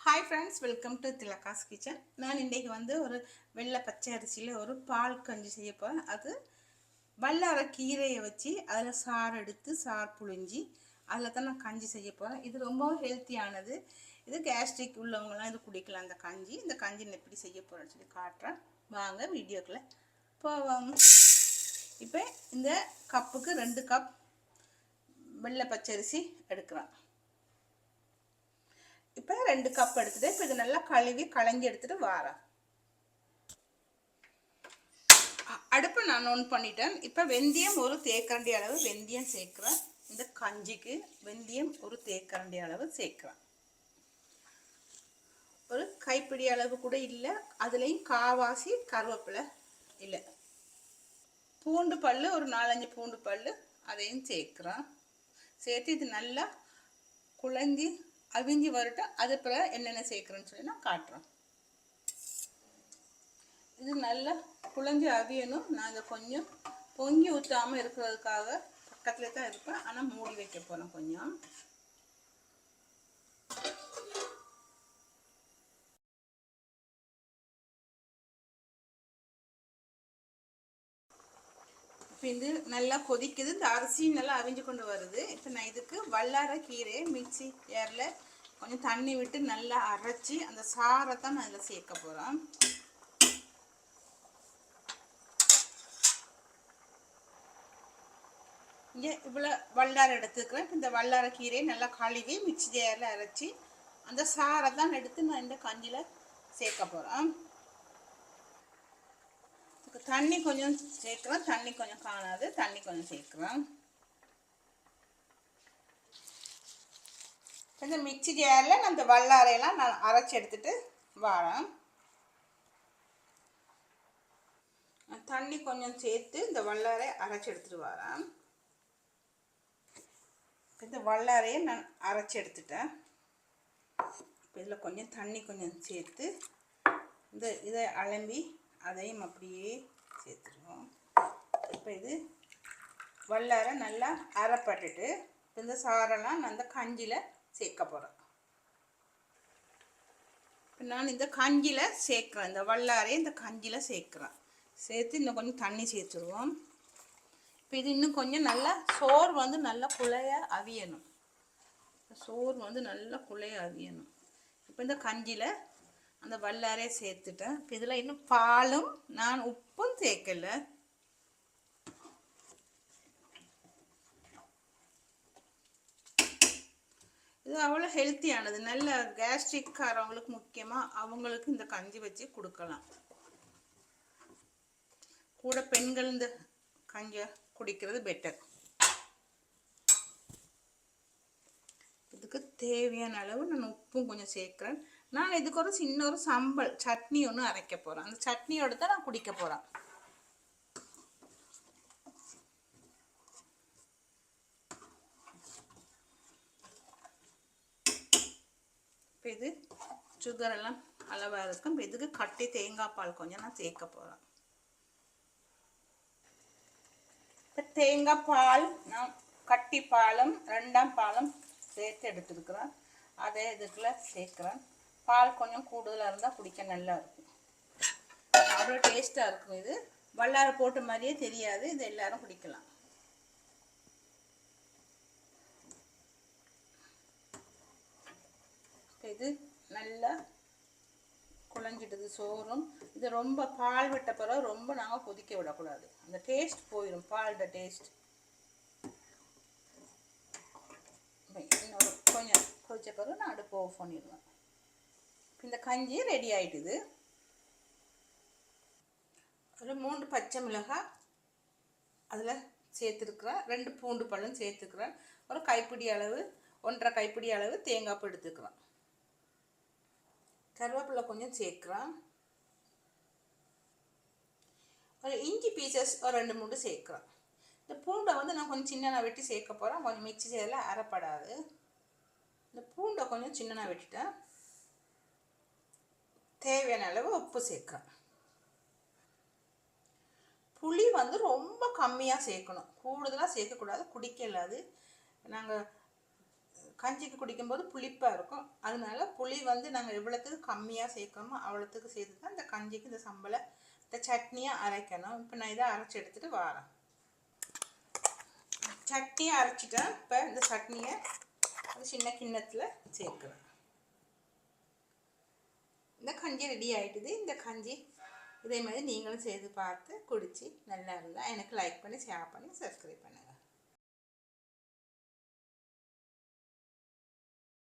Hi friends welcome to Thilaga's kitchen நான் இன்றைக்கி வந்து ஒரு வெள்ளை பச்சை அரிசியில் ஒரு பால் கஞ்சி செய்ய போகிறேன் அது வல்லார கீரையை வச்சு அதில் சாறு எடுத்து சார் புழிஞ்சி அதில் தான் நான் கஞ்சி செய்ய போகிறேன் இது ரொம்பவும் ஹெல்த்தியானது இது கேஸ்ட்ரிக் உள்ளவங்கலாம் இது குடிக்கலாம் அந்த கஞ்சி. இந்த கஞ்சி நான் எப்படி செய்ய போகிறேன்னு சொல்லி காட்டுறேன். வாங்க வீடியோக்குள்ளே போவோம். இப்போ இந்த கப்புக்கு ரெண்டு கப் வெள்ளை பச்சரிசி எடுக்கிறேன் இப்போ ரெண்டு கப் எடுத்துட்டு இப்போ இது நல்லா கழுவி களைஞ்சி எடுத்துட்டு வாரேன். அடுப்பை நான் ஆன் பண்ணிட்டேன். இப்போ வெந்தயம் ஒரு தேக்கரண்டி அளவு வெந்தயம் சேர்க்குறேன். இந்த கஞ்சிக்கு வெந்தயம் ஒரு தேக்கரண்டி அளவு சேர்க்குறேன். ஒரு கைப்பிடி அளவு கூட இல்லை. அதுலேயும் காவாசி கருவேப்பிலை இல்லை. பூண்டு பல்லு ஒரு நாலஞ்சு பூண்டு பல் அதையும் சேர்க்குறேன். சேர்த்து இது நல்லா குழஞ்சி அவிஞ்சி வரட்டும். அது பிறகு என்னென்ன சேர்க்குறேன்னு சொல்லி நான் காட்டுறேன். இது நல்லா குழஞ்சி அவியணும். நான் இதை கொஞ்சம் பொங்கி ஊற்றாமல் இருக்கிறதுக்காக பக்கத்துலேயே தான் இருப்பேன். ஆனால் மூடி வைக்க போகிறேன் கொஞ்சம். இப்போ இது நல்லா கொதிக்குது. இந்த அரிசியும் நல்லா அவிஞ்சு கொண்டு வருது. இப்போ நான் இதுக்கு வல்லார கீரை மிக்சி ஏரில் கொஞ்சம் தண்ணி விட்டு நல்லா அரைச்சி அந்த சாரை தான் நான் இதில் சேர்க்க போகிறேன் இங்கே இவ்வளோ வல்லாரை எடுத்துக்கிறேன் இப்போ இந்த வல்லார கீரையை நல்லா கழுவி மிக்சி ஜாரில் அரைச்சி அந்த சாரை தான் எடுத்து நான் இந்த கஞ்சியில் சேர்க்க போகிறேன் தண்ணி கொஞ்சம் சேர்க்கலாம். தண்ணி கொஞ்சம் காணாது. தண்ணி கொஞ்சம் சேர்க்கலாம். இந்த மிக்சி ஜாரில் நான் இந்த வல்லாரையெல்லாம் நான் அரைச்சி எடுத்துகிட்டு வரேன். தண்ணி கொஞ்சம் சேர்த்து இந்த வல்லாரை அரைச்சி எடுத்துகிட்டு வரேன். இந்த வல்லாரையை நான் அரைச்சி எடுத்துட்டேன். இப்போ இதில் கொஞ்சம் தண்ணி கொஞ்சம் சேர்த்து இந்த இதை அலம்பி அதையும் அப்படியே சேர்த்துருவோம் இப்போ இது வல்லார நல்லா அரைப்பட்டுட்டு இந்த சாரெல்லாம் நான் இந்த கஞ்சியில் சேர்க்க போகிறேன் இப்போ நான் இந்த கஞ்சியில் சேர்க்குறேன். இந்த வல்லாரையை இந்த கஞ்சியில் சேர்க்குறேன். சேர்த்து இன்னும் கொஞ்சம் தண்ணி சேர்த்துருவோம். இப்போ இது இன்னும் கொஞ்சம் நல்லா சோறு வந்து நல்லா குழைய அவியணும். சோறு வந்து நல்லா குழைய அவியணும். இப்போ இந்த கஞ்சியில் அந்த வல்லாரையை சேர்த்துட்டேன். இப்போ இதில் இன்னும் பாலும் நான் உப்பு உப்பும் சேர்க்கல. இது அவ்வளோ ஹெல்த்தியானது நல்ல கேஸ்ட்ரிக்காரவங்களுக்கு முக்கியமாக அவங்களுக்கு இந்த கஞ்சி வச்சு கொடுக்கலாம். கூட பெண்கள் இந்த கஞ்சியை குடிக்கிறது பெட்டர் இதுக்கு தேவையான அளவு நான் உப்பும் கொஞ்சம் சேர்க்குறேன். நான் இதுக்கு ஒரு சின்ன ஒரு சம்பல் சட்னி ஒன்று அரைக்க போகிறேன் அந்த சட்னியோட தான் நான் குடிக்க போகிறேன் இப்போ இது சுகர் எல்லாம் அளவாக இருக்கும். இப்போ இதுக்கு கட்டி தேங்காய் பால் கொஞ்சம் நான் சேர்க்க போகிறேன் இப்போ தேங்காய் பால் நான் கட்டி பாலும் ரெண்டாம் பாலும் சேர்த்து எடுத்துருக்குறேன். அதே இதுக்குள்ள சேர்க்குறேன். பால் கொஞ்சம் கூடுதலாக இருந்தால் குடிக்க நல்லா இருக்கும். அவ்வளோ டேஸ்ட்டாக இருக்கும் இது. வல்லாரை போட்ட மாதிரியே தெரியாது. இது எல்லாரும் குடிக்கலாம். இப்போ இது நல்லா குழஞ்சிடுது சோறும். இது ரொம்ப பால் விட்ட பிறகு ரொம்ப நாங்கள் கொதிக்க விடக்கூடாது. அந்த டேஸ்ட் போயிடும் பாலோட டேஸ்ட். இன்னொரு கொஞ்சம் கொதிச்ச பிறகு நான் அடுப்பு ஆஃப் பண்ணிடுவேன். இந்த கஞ்சி ரெடி ஆயிட்டுது ஒரு மூன்று பச்சை மிளகாய் அதில் சேர்த்துருக்குறேன் ரெண்டு பூண்டு பழம் சேர்த்துக்கிறேன் ஒரு கைப்பிடி அளவு ஒன்றரை கைப்பிடி அளவு தேங்காய் பூ எடுத்துக்கிறேன் கருவேப்பிலை கொஞ்சம் சேர்க்குறேன் ஒரு இஞ்சி பீசஸ் ஒரு ரெண்டு மூணு சேர்க்குறேன் இந்த பூண்டை வந்து நான் கொஞ்சம் சின்னனாக வெட்டி சேர்க்க போகிறேன் கொஞ்சம் மிக்சி செய்யலாம் அரைப்படாது. இந்த பூண்டை கொஞ்சம் சின்னனாக வெட்டிட்டேன். தேவையான அளவு உப்பு சேர்க்குறேன் புளி வந்து ரொம்ப கம்மியாக சேர்க்கணும். கூடுதலாக சேர்க்கக்கூடாது குடிக்கல அது. நாங்கள் கஞ்சிக்கு குடிக்கும்போது புளிப்பாக இருக்கும். அதனால புளி வந்து நாங்கள் எவ்வளோத்துக்கு கம்மியாக சேர்க்கணுமோ அவ்வளோத்துக்கு சேர்த்து தான் இந்த கஞ்சிக்கு இந்த சம்பளை இந்த சட்னியாக அரைக்கணும். இப்போ நான் இதை அரைச்சி எடுத்துகிட்டு வரேன். சட்னியை அரைச்சிட்டேன். இப்போ இந்த சட்னியை ஒரு சின்ன கிண்ணத்தில் சேர்க்குறேன். இந்த கஞ்சி ரெடி ஆகிட்டுது இந்த கஞ்சி இதே மாதிரி நீங்களும் செய்து பார்த்து குடித்து நல்லா இருந்தால் எனக்கு லைக் பண்ணி ஷேர் பண்ணி சப்ஸ்கிரைப் பண்ணுங்கள்